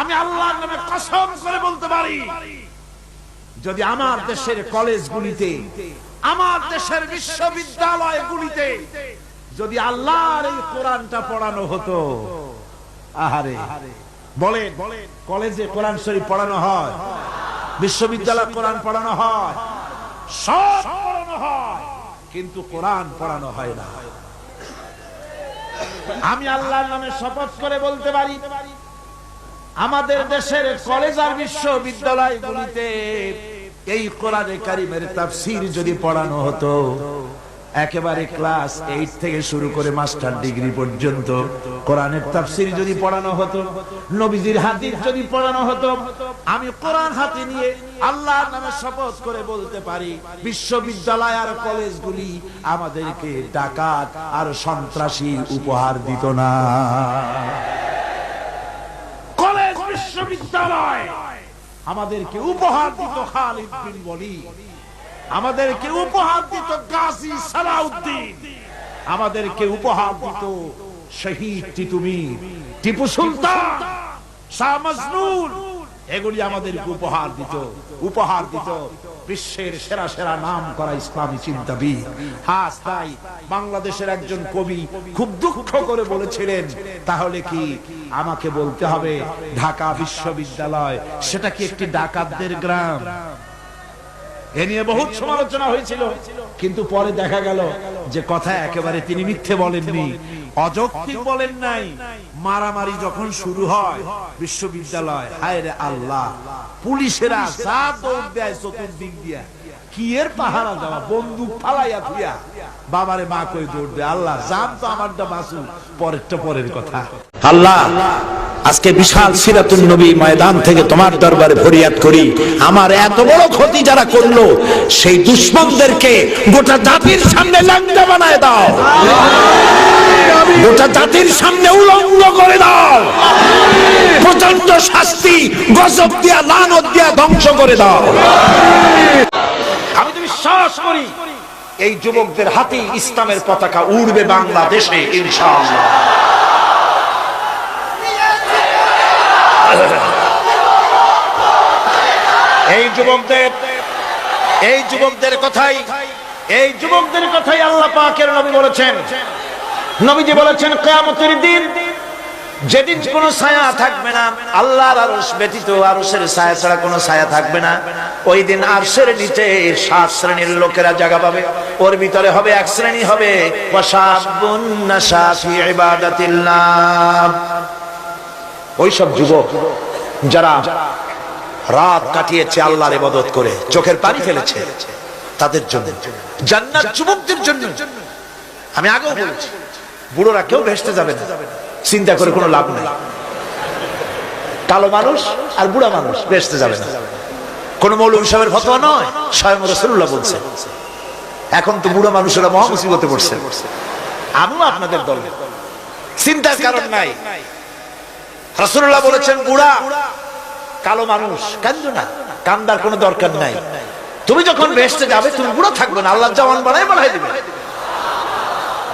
আমি আল্লাহর নামে কসম করে বলতে পারি, যদি আমার দেশের কলেজগুলিতে, আমার দেশের বিশ্ববিদ্যালয়গুলিতে যদি আল্লাহর এই কোরআনটা পড়ানো হতো, আহারে, বলেন, কলেজে কোরআন শরীফ পড়ানো হয়, বিশ্ববিদ্যালয় কোরআন পড়ানো হয়, সব পড়ানো হয়, কিন্তু কোরআন পড়ানো হয় না। আমি আল্লাহর নামে শপথ করে বলতে পারি আমাদের দেশের কলেজ আর বিশ্ববিদ্যালয়গুলিতে এই কোরআনে কারিমের তাফসীর যদি পড়ানো হতো, একেবারে ক্লাস এইট থেকে শুরু করে মাস্টার ডিগ্রি পর্যন্ত কোরআনের তাফসির যদি পড়ানো হতো, নবীজির হাদিস যদি পড়ানো হতো, আমি কোরআন হাতে নিয়ে আল্লাহর নামে শপথ করে বলতে পারি, বিশ্ববিদ্যালয় আর কলেজগুলি আমাদেরকে ডাকাত আর সন্ত্রাসী উপহার দিত না। বিশ্ববিদ্যালয়। আমাদেরকে উপহার দিত সালাউদ্দিন। আমাদেরকে উপহার দিত শহীদ টিতুমি টিপু সুলতান শাহ মজনুন। এগুলি আমাদেরকে উপহার দিত। উপহার দিত। বিশ্বের সেরা সেরা নাম করা ইসলামী চিন্তাবিদ। হাস তাই বাংলাদেশের একজন কবি খুব দুঃখ করে বলেছিলেন, তাহলে কি আমাকে বলতে হবে ঢাকা বিশ্ববিদ্যালয়? সেটা কি একটি ডাকাতদের গ্রাম? এ নিয়ে বহুত সমালোচনা হয়েছিল। কিন্তু পরে দেখা গেল যে কথা একেবারে তিনি মিথ্যে বলেননি, অযৌক্তিক বলেন নাই। মারামারি যখন শুরু হয়, বিশ্ববিদ্যালয় হায় রে আল্লাহ, পুলিশেরা যা দৌড় দেয় চতুর্দিক দিয়া। পাহারা দেওয়া? ফালাইয়া বাবারে মা কই দৌড় দেয়, আল্লাহ, জান তো আমারটা পরেরটা পরের কথা। আল্লাহ আজকে বিশাল সিরাতুন নবী ময়দান থেকে তোমার দরবারে ফরিয়াদ করি। আমার এত বড় ক্ষতি যারা করল, সেই দুশ্মনদেরকে গোটা জাতির সামনে ল্যাংটা বানায় দাও। গোটা জাতির সামনে উলঙ্গ করে দাও। প্রচণ্ড শাস্তি, গজব দিয়া, লানত দিয়া ধ্বংস করে দাও। আমি তো বিশ্বাস করি, এই যুবকদের হাতে ইসলামের পতাকা উড়বে বাংলাদেশে, ইনশাআল্লাহ। এই যুবকদের এই যুবকদের কথাই, এই যুবকদের কথাই আল্লাহ পাকের নবী বলেছেন। নবীজি বলেছেন, কিয়ামতের দিন যেদিন কোনো ছায়া থাকবে না, আল্লাহর আরশ ব্যতীত আরশের ছায়া ছাড়া কোনো ছায়া থাকবে না। ওই দিন আরশের নিচে সাত শ্রেণির লোকেরা জায়গা পাবে। ওর ভিতরে হবে এক শ্রেণি হবে ওই সব যুবক, যারা রাত কাটিয়েছে আল্লাহর ইবাদত করে, চোখের পানি ফেলেছে তাদের জন্য। জান্নাত যুবকদের জন্য। আমি আগেও বলেছি, বুড়োরা কেউ ভেসতে যাবে না। চিন্তা করে কোনো লাভ নেই। কালো মানুষ আর বুড়া মানুষ ভেসতে যাবে না। কোন মৌলভী সাহেবের ফতোয়া নয়, স্বয়ং রসুল্লাহ বলছে। এখন তো বুড়া মানুষেরা মহা মুসিবতে পড়ছে। আমিও আপনাদের দল। চিন্তার কারণ নাই। রসুল্লাহ বলেছেন, বুড়া কালো মানুষ, কান্দো না। কান্দার কোনো দরকার নাই। তুমি যখন বেসতে যাবে, তুমি বুড়ো থাকবে না আল্লাহ জওয়ান বানাই বানাই দিবে।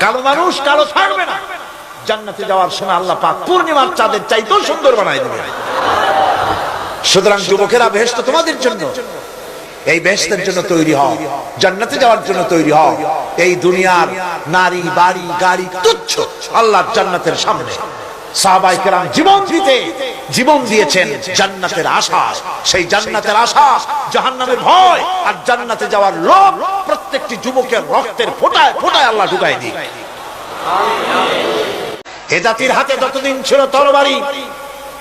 কালো মানুষ, কালো থাকবে না। জান্নাতে যাওয়ার সময় আল্লাহ পাক পূর্ণিমার চাঁদের চাইতেও সুন্দর বানাই দেবে। সুতরাং যুবকেরা বেহেস্ত তোমাদের জন্য। এই বেহেস্তের জন্য তৈরি হও। জান্নাতে যাওয়ার জন্য তৈরি হও। এই দুনিয়ার নারী, বাড়ি, গাড়ি, তুচ্ছ আল্লাহর জান্নাতের সামনে। সাহাবাই কেরাম জীবন দিতে, জীবন দিয়েছেন জান্নাতের আশা সেই জান্নাতের আশা জাহান্নামের ভয় আর জান্নাতে যাওয়ার লোভ প্রত্যেকটি যুবকের রক্তের ফোটায় ফোটায় আল্লাহ ঢুকাই দিই এ জাতির হাতে যতদিন ছিল তরবারি,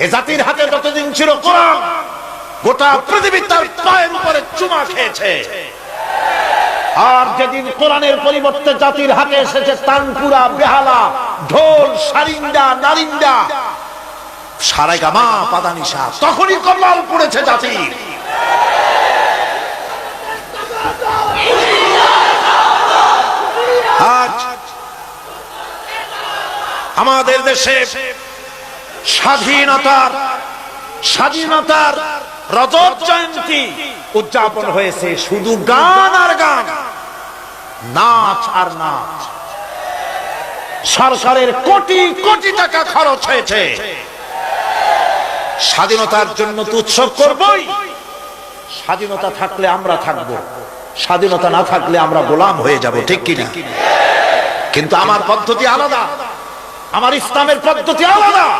এ জাতির হাতে যতদিন ছিল কোরআন, গোটা পৃথিবী তার পায়ের উপরে চুমা খেয়েছে। আর যেদিন কোরআনের পরিবর্তে জাতির হাতে এসেছে তানপুরা বেহালা ঢোল, সারিন্দা, নারিন্দা। সারাই গামা, পাদানিসা। তখনই কল্যাণ পড়েছে জাতি। আমাদের দেশে স্বাধীনতার স্বাধীনতার রজত জয়ন্তী উদযাপন হয়েছে। শুধু গান আর গান, নাচ আর নাচ। সরকারের কোটি কোটি টাকা খরচ হয়েছে। স্বাধীনতার জন্য তো উৎসব করবই। স্বাধীনতা থাকলে আমরা থাকব। স্বাধীনতা না থাকলে আমরা গোলাম হয়ে যাব, ঠিক কিনা? কিন্তু আমার পদ্ধতি আলাদা। আমার ইসলামের পদ্ধতি আলাদা।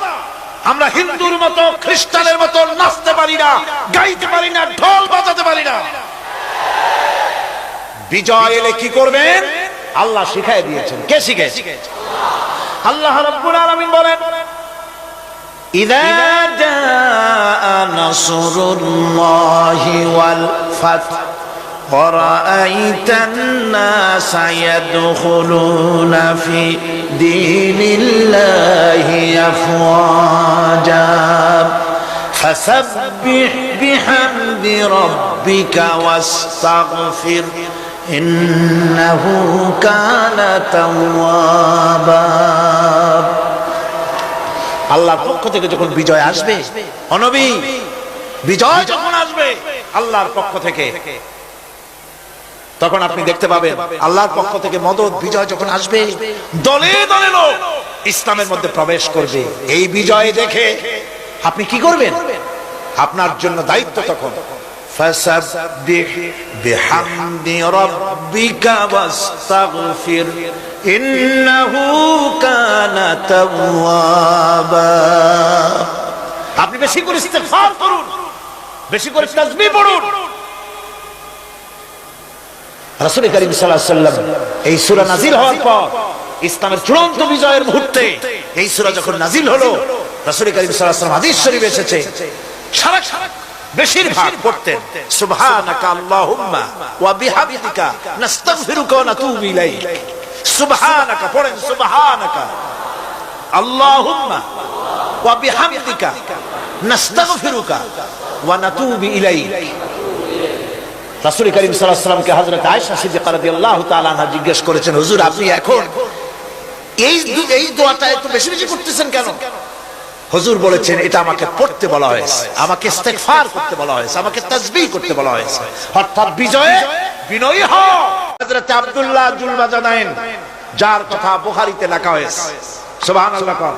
আমরা হিন্দুর মতো, খ্রিস্টানের মতো নাচতে পারি না, গাইতে পারি না, ঢোল বাজাতে পারি না। বিজয় এলে কি করবেন? আল্লাহ শিখাই দিয়েছেন কে শিখেছে আল্লাহ রাব্বুল আলামিন বলেন إذا جاء نصر الله والفتح ورأيت الناس يدخلون في دين الله أفواجا فسبح بحمد ربك واستغفر ইন্নাহু কানা তাওয়াবা আল্লাহর পক্ষ থেকে যখন বিজয় আসবে অনবী বিজয় যখন আসবে, আল্লাহর পক্ষ থেকে। তখন আপনি দেখতে পাবেন, আল্লাহর পক্ষ থেকে মদত, বিজয় যখন আসবে, দলে দলে লোক ইসলামের মধ্যে প্রবেশ করবে। এই বিজয় দেখে আপনি কি করবেন? আপনার জন্য দায়িত্ব তখন। فسبح بحمد ربك واستغفر إنه كان توابا আপনি বেশি করে ইস্তেগফার করুন বেশি করে তাসবিহ পড়ুন রাসূল করিম সাল্লাল্লাহু আলাইহি সাল্লাম এই সূরা নাজিল হওয়ার পর ইসলামের চূড়ান্ত বিজয়ের মুহূর্তে এই সূরা যখন নাজিল হলো রাসূল করিম সাল্লাল্লাহু আলাইহি সাল্লাম হাদিস শরীফ এসেছে সারা সারা বেশিরভাগ পড়তেন। সুবহানাকা আল্লাহুম্মা ওয়া বিহামদিকা নাস্তাগফিরুকা ওয়া নাতুবু ইলাইক। সুবহানাকা, পড়েন সুবহানাকা। আল্লাহুম্মা ওয়া বিহামদিকা নাস্তাগফিরুকা ওয়া নাতুবু ইলাইক। রাসূল করিম সাল্লাল্লাহু আলাইহি সাল্লামকে হযরত আয়েশা সিদ্দিকা রাদিয়াল্লাহু তাআলা আনহা জিজ্ঞেস করেছেন, হুজুর, আপনি এখন এই এই দোয়াটা একটু বেশি বেশি করতেছেন কেন? হুজুর বলেছেন, এটা আমাকে পড়তে বলা হয়েছে, আমাকে ইস্তেগফার করতে বলা হয়েছে, আমাকে তাসবিহ করতে বলা হয়েছে। অর্থাৎ বিজয়ে বিনয়ী হও। হযরত আব্দুল্লাহ জুলবাজানাইন যার কথা বুখারীতে লেখা হয়েছে। সুবহানাল্লাহ কর।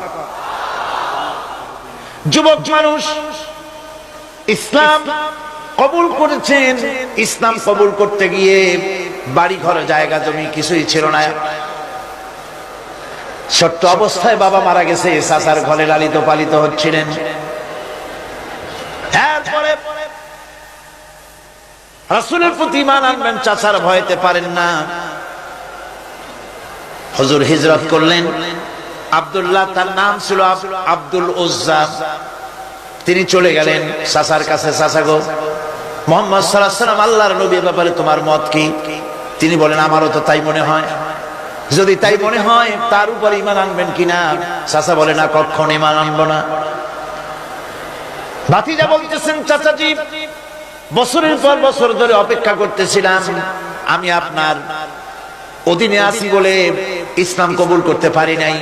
যুবক মানুষ ইসলাম কবুল করেছেন। ইসলাম কবুল করতে গিয়ে বাড়ি ঘরে জায়গা, জমি কিছুই ছিল না। ছোট্ট অবস্থায় বাবা মারা গেছে, চাচার ঘরে লালিত পালিত হচ্ছিলেন। রাসূলের প্রতি আনবেন, চাচার ভয়তে পারেন না। হুজুর হিজরত করলেন। আব্দুল্লাহ, তার নাম ছিল আব- আব্দুল উজ্জা। তিনি চলে গেলেন চাচার কাছে, চাচা গো, মোহাম্মদ সাল্লাম আল্লাহর নবীর ব্যাপারে তোমার মত কি? তিনি বলেন, আমারও তো তাই মনে হয়। যদি তাই মনে হয়, তার উপর ইমান আনবেন কিনা? চাচা বলে, না, কখন ইমান আনব না? ভাতিজা বলতেছেন, চাচাজি, বছরের পর বছর ধরে অপেক্ষা করতেছিলাম। আমি আপনার অধীনে আছি বলে ইসলাম কবুল করতে পারি নাই।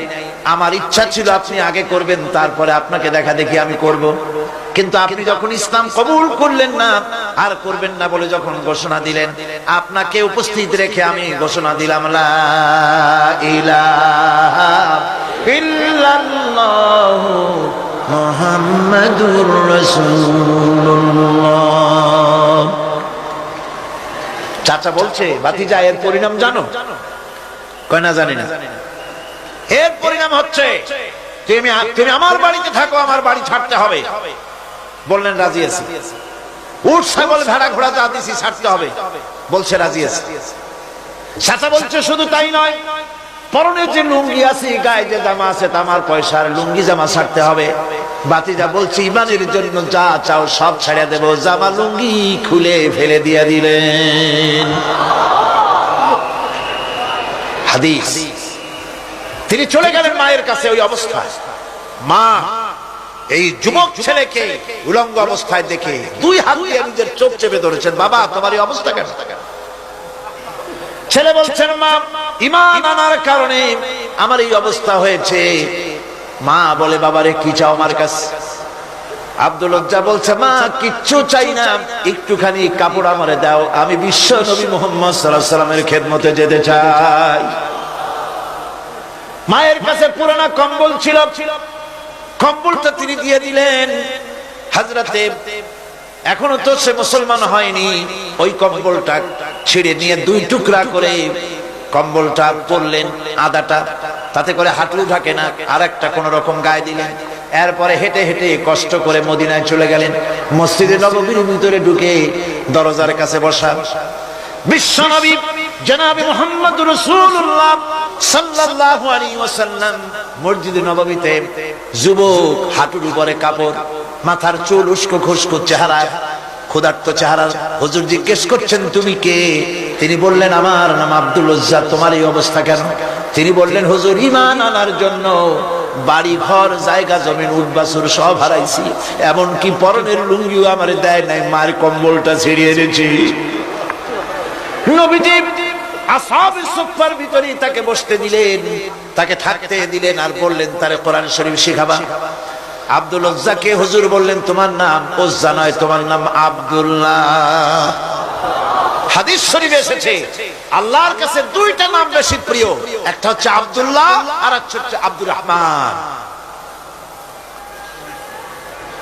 আমার ইচ্ছা ছিল আপনি আগে করবেন, তারপরে আপনাকে দেখা দেখি আমি করব। কিন্তু আপনি যখন ইসলাম কবুল করলেন না, আর করবেন না বলে যখন ঘোষণা দিলেন, আপনাকে উপস্থিত রেখে আমি ঘোষণা দিলাম চাচা বলছে বাতিজা এর পরিণাম জানো? কয় না জানি না। এর পরিণাম হচ্ছে, তুমি তুমি আমার বাড়িতে থাকো, আমার বাড়ি ছাড়তে হবে। বললেন, রাজি আছি। উঠ ছাগল ভেড়া ঘোড়া যা দিছি, ছাড়তে হবে। বলছে, রাজি আছি। চাচা বলছে, শুধু তাই নয়, পরনে যে লুঙ্গি আছে, গায়ে যে জামা আছে তামার পয়সার লুঙ্গি জামা ছাড়তে হবে। বাতিজা বলছে, ইমানের জন্য যা চাও, সব ছেড়ে দেব। জামা লুঙ্গি খুলে ফেলে দিয়ে দিলেন। হাদিস। তিনি চলে গেলেন মায়ের কাছে, ওই অবস্থায়। মা এই যুবক ছেলেকে উলঙ্গ অবস্থায় দেখে দুই হাত দিয়ে নিজের চোখ চেপে ধরেছেন, বাবা, তোমার এই অবস্থা কেন? ছেলে বলছেন, মা, ইমান আনার কারণে আমার এই অবস্থা হয়েছে। মা বলে, বাবারে, কি চাও আমার কাছে? আব্দুল লজ্জা বলছে, মা, কিচ্ছু চাই না, একটুখানি কাপড় আমারে দাও, আমি বিশ্ব নবী মোহাম্মদ সাল্লাহ সাল্লামের খেদমতে যেতে চাই। মায়ের কাছে পুরানা কম্বল ছিল কম্বলটা তিনি দিয়ে দিলেন। হাজরাতে, এখনও তো সে মুসলমান হয়নি। ওই কম্বলটা ছিঁড়ে নিয়ে দুই টুকরা করে কম্বলটা পরলেন, আদাটা, তাতে করে হাঁটু ঢাকে না আর একটা কোন রকম গায়ে দিলেন। এরপরে হেঁটে হেঁটে কষ্ট করে মদিনায় চলে গেলেন। মসজিদে নববীর ভিতরে ঢুকে দরজার কাছে বসা। বিশ্বনবী জনাবে মোহাম্মদ রাসূলুল্লাহ চুল ক্ষুধার্ত চেহারা করছেন, তুমি কে? তিনি বললেন, আমার নাম আব্দুল তোমার এই অবস্থা কেন? তিনি বললেন, হুজুর ইমান আনার জন্য বাড়ি, ঘর, জায়গা, জমিন উঠবাসুর সব হারাইছি। এমনকি পরনের লুঙ্গিও আমার দেয় নাই, মার কম্বলটা ছিড়িয়ে এনেছি। নবীজি আসহাবে সুফার ভিতরে তাকে বসতে দিলেন, তাকে থাকতে দিলেন আর বললেন, তারে কোরআন শরীফ শিখাবা। আব্দুল উজ্জাকে হুজুর বললেন, তোমার নাম উজ্জা নয়, তোমার নাম আব্দুল্লাহ। হাদিস শরীফে এসেছে, আল্লাহর কাছে দুইটা নাম বেশি প্রিয়, একটা হচ্ছে আব্দুল্লাহ আর একটা হচ্ছে আব্দুর রহমান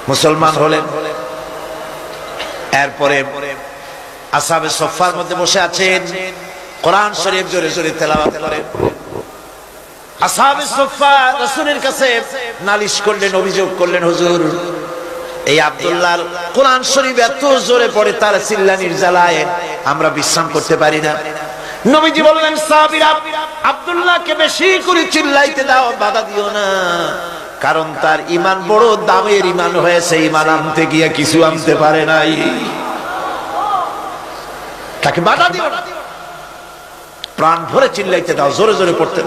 মুসলমান হলেন। এরপরে আসাবে সফার মধ্যে বসে আছেন। কোরআন শরীফ জোরে জোরে তেলাওয়াত করেন আসাবে সফা কাছে নালিশ করলেন, অভিযোগ করলেন, হুজুর, এই আব্দুল্লাহর কোরআন শরীফ এত জোরে পড়ে, তার চিল্লানির জ্বালায় আমরা বিশ্রাম করতে পারি না। নবীজি বললেন, সাহাবীরা, আব্দুল্লাহকে বেশি করে চিল্লাইতে দাও, বাধা দিও না। কারণ তার ইমান বড় দামের ইমান হয়েছে ইমান আনতে গিয়ে কিছু আনতে পারে নাই। তাকে বাধা দিও না। প্রাণ ভরে চিল্লাইতে দাও, জোরে জোরে পড়তে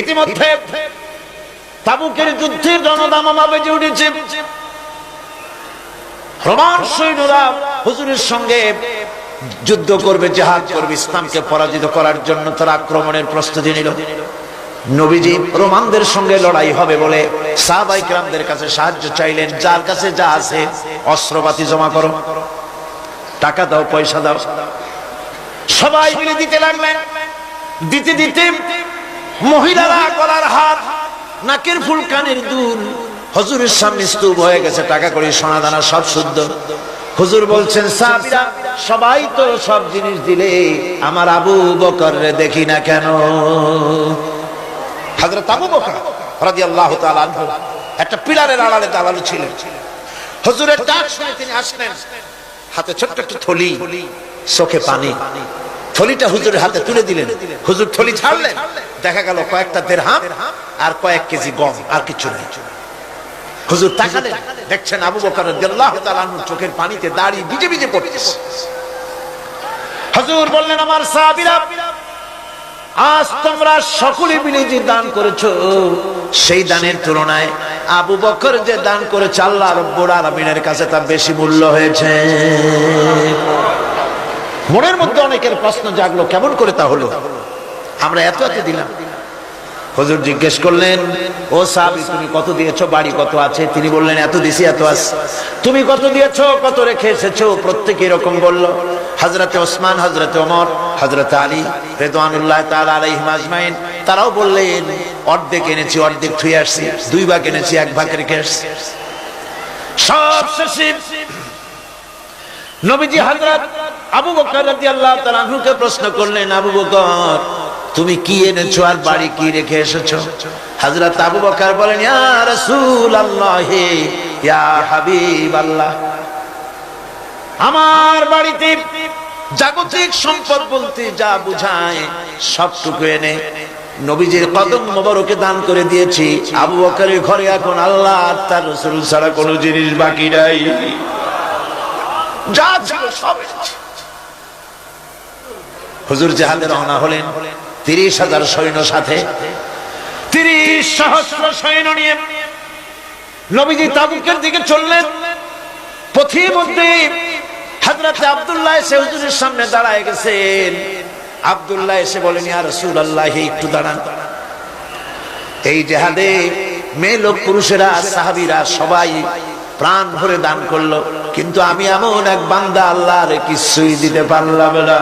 ইতিমধ্যে তাবুকের যুদ্ধের জনদামামা বেজে উঠেছে, রোমান সৈন্যরা হুজুরের সঙ্গে যুদ্ধ করবে, জেহাদ করবে, ইসলামকে পরাজিত করার জন্য তারা আক্রমণের প্রস্তুতি নিল। নবীজি রোমানদের সঙ্গে লড়াই হবে বলে সাহাবাই কাছে সাহায্য চাইলেন, যার কাছে যা আছে, অস্ত্রপাতি জমা করো, টাকা দাও, পয়সা দাও। সবাই মিলে দিতে লাগলেন। দিতে দিতে মহিলারা গলার হার, নাকের ফুল কানের দুল। হজুরের সামনে স্তূপ হয়ে গেছে, টাকা করে সোনা দানা সব শুদ্ধ। হুজুর বলছেন, সাহাবীরা, সবাই তো সব জিনিস দিলে আমার আবু বকর দেখি না কেন? হযরত আবু বকর রাদিয়াল্লাহু তাআলা একটা পিলারের আড়ালে দাঁড়ানো ছিলেন। হুজুরের ডাক শুনে তিনি আসলেন। হাতে ছোট্ট একটা থলি। চোখে পানি। থলিটা হুজুরের হাতে তুলে দিলেন। হুজুর থলি ছাড়লেন। দেখা গেল কয়েকটা দেড়হাম আর কয়েক কেজি গম, আর কিছু নেই। হুজুর তাকালেন। দেখছেন আবু বকর রাদিয়াল্লাহু তাআলা চোখের পানিতে দাঁড়িয়ে ভিজে ভিজে পড়তেছে হুজুর বললেন, আমার সাহাবীরা, আজ তোমরা সকলে মিলে যে দান করেছ, সেই দানের তুলনায় আবু বকর যে দান করেছে, আল্লাহ রব্বুল আলামিনের কাছে তা বেশি মূল্য হয়েছে। মনের মধ্যে অনেকের প্রশ্ন জাগলো, কেমন করে তা হলো? আমরা এত এত দিলাম। হজুর জিজ্ঞেস করলেন, ও সাহাবী, তুমি কত দিয়েছ? বাড়ি কত আছে? তিনি বললেন, এত দিছি, এত আছে। তুমি কত দিয়েছ? কত রেখে এসেছ? প্রত্যেকে এরকম বলল, হযরতে ওসমান, হযরতে ওমর, হযরতে আলী রেদওয়ানুল্লাহ তাআলা আলাইহিম তারাও বললেন, অর্ধেক এনেছি, অর্ধেক থুই আসছি। দুই ভাগ এনেছি, এক ভাগ রেখে আসছি। সব শেষে নবীজি হযরত আবু বকর রাদিয়াল্লাহু তাআলা আনহুকে প্রশ্ন করলেন, আবু বকর, তুমি কি এনেছো আর বাড়ি কি রেখে এসেছ? হযরত আবু বকর বলেন হাবিবাল্লাহ। আমার বাড়িতে জাগতিক সম্পদ বলতে যা বুঝায়, সবটুকু এনে নবীজির কদম মোবারকে দান করে দিয়েছি। আবু বকরের ঘরে এখন আল্লাহ তার রাসূল ছাড়া কোনো জিনিস বাকি নাই। যা ছিল সব। হুজুর জাহাদে রওনা হলেন। তিরিশ হাজার সৈন্য সাথে। তিরিশ সহস্র সৈন্য নিয়ে নবীজি তাবুকের দিকে চললেন। হাজরাতে আব্দুল্লাহ এসে হুজুরের সামনে দাঁড়ায় গেছেন। এসে বলেন, ইয়া রাসূলুল্লাহ, একটু দাঁড়ান। এই জেহাদে মেয়ে লোক, পুরুষেরা, সাহাবীরা সবাই প্রাণ ভরে দান করল। কিন্তু আমি এমন এক বান্দা, আল্লাহর কিছুই দিতে পারলাম না।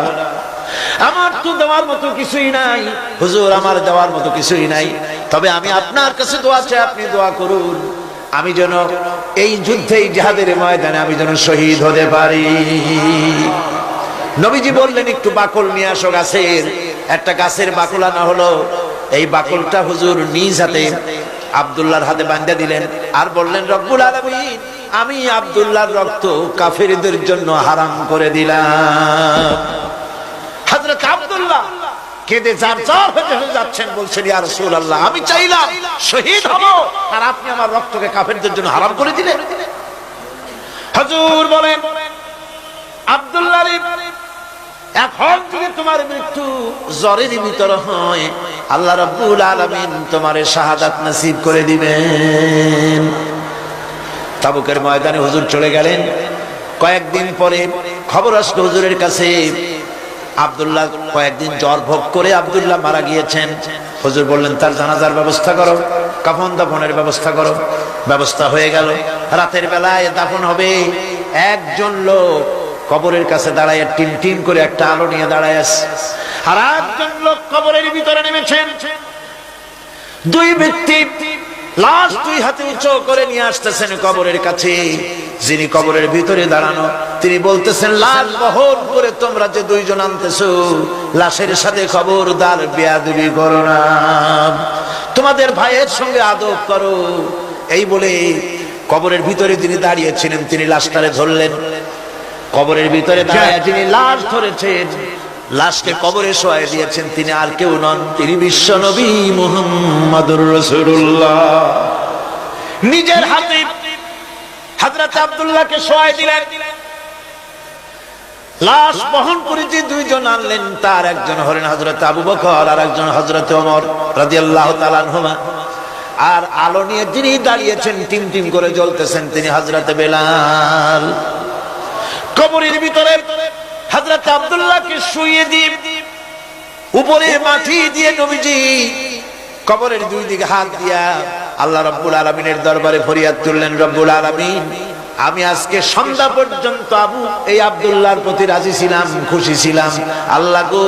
আমার তো দেওয়ার মতো কিছুই নাই। হুজুর, আমার দেওয়ার মতো কিছুই নাই। তবে আমি আপনার কাছে দোয়া চাই, আপনি দোয়া করুন। আমি যেন এই যুদ্ধে এই জাহাদের ময়দানে আমি যেন শহীদ হতে পারি। নবীজি বললেন, একটু বাকল নিয়ে আসো গাছের। একটা গাছের বাকল আনা হলো। এই বাকলটা হুজুর নিজ হাতে আব্দুল্লাহর হাতে বান্ধা দিলেন আর বললেন, রব্বুল আলামিন, আমি আব্দুল্লাহর রক্ত কাফেরদের জন্য হারাম করে দিলাম। কেঁদে যার যার হতে হতে যাচ্ছেন বলছেন, ইয়া রাসূলুল্লাহ, আমি চাইলাম শহীদ হব। আর আপনি আমার রক্তকে কাফেরদের জন্য হারাম করে দিলেন। হুজুর বলেন, আব্দুল্লাহ এখন যদি তোমার মৃত্যু জ্বরের ভিতর হয়, আল্লাহ রাব্বুল আলামিন তোমারে শাহাদাত নসিব করে দিবেন। তাবুকের ময়দানে হুজুর চলে গেলেন। কয়েকদিন পরে খবর আসলো হুজুরের কাছে আব্দুল্লাহ কয়েকদিন জ্বর ভোগ করে আব্দুল্লাহ মারা গিয়েছেন। হুজুর বললেন, তার জানাজার ব্যবস্থা করো, কাফন দাফনের ব্যবস্থা করো। ব্যবস্থা হয়ে গেল। রাতের বেলায় দাফন হবে। একজন লোক কবরের কাছে দাঁড়ায় টিম টিম করে একটা আলো নিয়ে দাঁড়ায় আছে। আর একজন লোক কবরের ভিতরে নেমেছেন। দুই ব্যক্তি লাশ দুই হাতে উঁচু করে নিয়ে আসতেছেন কবরের কাছে। যিনি কবরের ভিতরে দাঁড়ানো, তিনি বলতেছেন, লাশ বহন করে তোমরা যে দুইজন আনতেছো, লাশের সাথে খবরদার বেয়াদবি করো না। তোমাদের ভাইয়ের সঙ্গে আদব করো। এই বলে কবরের ভিতরে তিনি দাঁড়িয়েছিলেন, তিনি লাশটারে ধরলেন। কবরের ভিতরে দাঁড়ায় যিনি লাশ ধরেছেন লাশকে কবরে শোয়াই দিয়েছেন তিনি আর কেউ নন। তিনি বিশ্ব নবী মুহাম্মাদুর রাসূলুল্লাহ। নিজের হাতে শোয়াই দিলেন। লাশ বহন করে যে দুইজন আনলেন, তার একজন হলেন হযরত আবু বকর আর একজন ওমর রাদিয়াল্লাহু তাআলা আনহুমা। আর আলো নিয়ে যিনি দাঁড়িয়েছেন, টিম টিম করে জ্বলতেছেন তিনি হযরত বেলাল। কবরের ভিতরে হযরত আব্দুল্লাহকে শুয়ে দিয়ে উপরে মাটি দিয়ে নবীজি কবরের দুই দিকে হাত দিয়া আল্লাহ রাব্বুল আলামিনের দরবারে ফরিয়াদ তুললেন, রব্বুল আলামিন, আমি আজকে সন্ধ্যা পর্যন্ত আবু, এই আব্দুল্লাহর প্রতি রাজি ছিলাম, খুশি ছিলাম। আল্লাহ গো